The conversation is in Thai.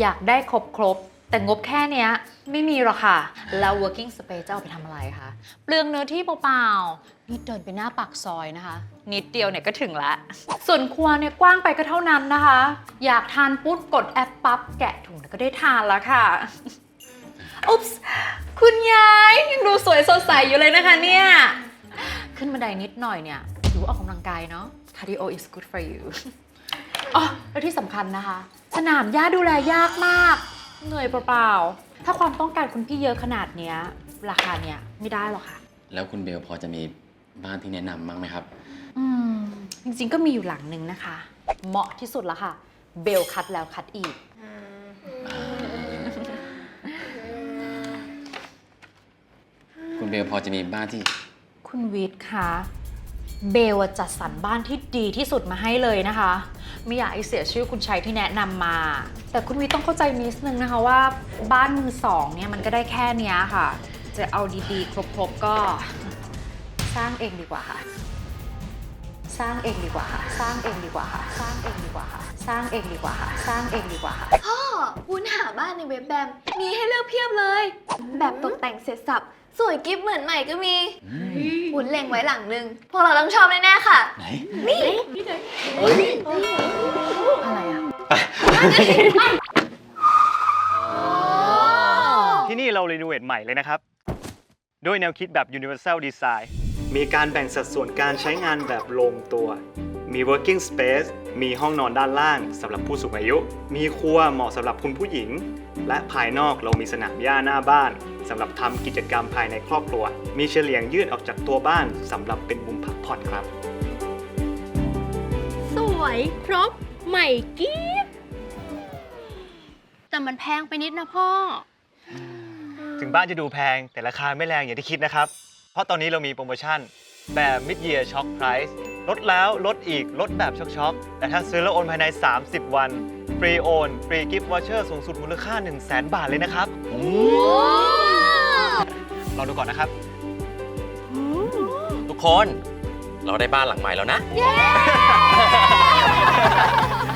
อยากได้ครบครบแต่งบแค่เนี้ยไม่มีหรอกค่ะ แล้ว working space จะเอาไปทำอะไรคะเปลืองเนื้อที่เปล่าๆนี่เดินไปหน้าปากซอยนะคะ นิดเดียวเนี่ยก็ถึงละส่วนครัวเนี่ยกว้างไปก็เท่านั้นนะคะ อยากทานปุ๊บกดแอปปั๊บแกะถุงแล้วก็ได้ทานแล้วค่ะอุ๊ปส์คุณยายยังดูสวยสดใสอยู่เลยนะคะเนี่ย ขึ้นบันไดนิดหน่อยเนี่ยถือว่าออกกำลังกายเนาะ cardio is good for you อ๋อแล้วที่สำคัญนะคะ สนามหญ้าดูแลยากมาก เหนื่อยเปล่าๆ ถ้าความต้องการคุณพี่เยอะขนาดเนี้ย ราคาเนี้ยไม่ได้หรอกค่ะ แล้วคุณเบลพอจะมีบ้านที่แนะนำบ้างไหมครับ อืม จริงๆก็มีอยู่หลังนึงนะคะ เหมาะที่สุดแล้วค่ะ เบลคัดแล้วคัดอีก คุณเบลพอจะมีบ้านที่ คุณวิทย์คะ เบลอะจัดสรรบ้านที่ดีที่สุดมาให้เลยนะคะ ไม่อยากให้เสียชื่อคุณชัยที่แนะนำมา แต่คุณวีต้องเข้าใจนิดนึงนะคะว่าบ้านมือสองเนี่ยมันก็ได้แค่เนี้ยค่ะ จะเอาดีๆ ครบๆก็สร้างเองดีกว่าค่ะ สร้างเองดีกว่าค่ะ สร้างเองดีกว่าค่ะ สร้างเองดีกว่าค่ะ สร้างเองดีกว่าค่ะ สร้างเองดีกว่าค่ะ พ่อวุ้นหาบ้านในเว็บแบม มีให้เลือกเพียบเลย แบบตกแต่งเสร็จสับ สวยกิฟเหมือนใหม่ก็มีวุ้นเล็งไว้หลังนึง พวกเราต้องชอบแน่ๆค่ะ ไหนอะไรอะที่นี่เรารีโนเวทใหม่เลยนะครับ ด้วยแนวคิดแบบ Universal Design มีการแบ่งสัดส่วนการใช้งานแบบลงตัว มี working space มีห้องนอนด้านล่างสำหรับผู้สูงอายุ มีครัวเหมาะสำหรับคุณผู้หญิง และภายนอกเรามีสนามหญ้าหน้าบ้านสำหรับทำกิจกรรมภายในครอบครัว มีเฉลียงยื่นออกจากตัวบ้านสำหรับเป็นมุมพักผ่อนครับ สวยครบใหม่กิ๊บแต่มันแพงไปนิดนะพ่อ ถึงบ้านจะดูแพงแต่ราคาไม่แรงอย่างที่คิดนะครับ เพราะตอนนี้เรามีโปรโมชั่นแบบ Mid Year Shock Price ลดแล้วลดอีกลดแบบช็อคๆแต่ถ้าซื้อแล้วโอนภายใน 30 วัน ฟรีโอน ฟรีกิฟต์วอเชอร์สูงสุดมูลค่า 1 0 0 0 0แบาทเลยนะครับลองดูก่อนนะครับ ทุกคน เราได้บ้านหลังใหม่แล้วนะเ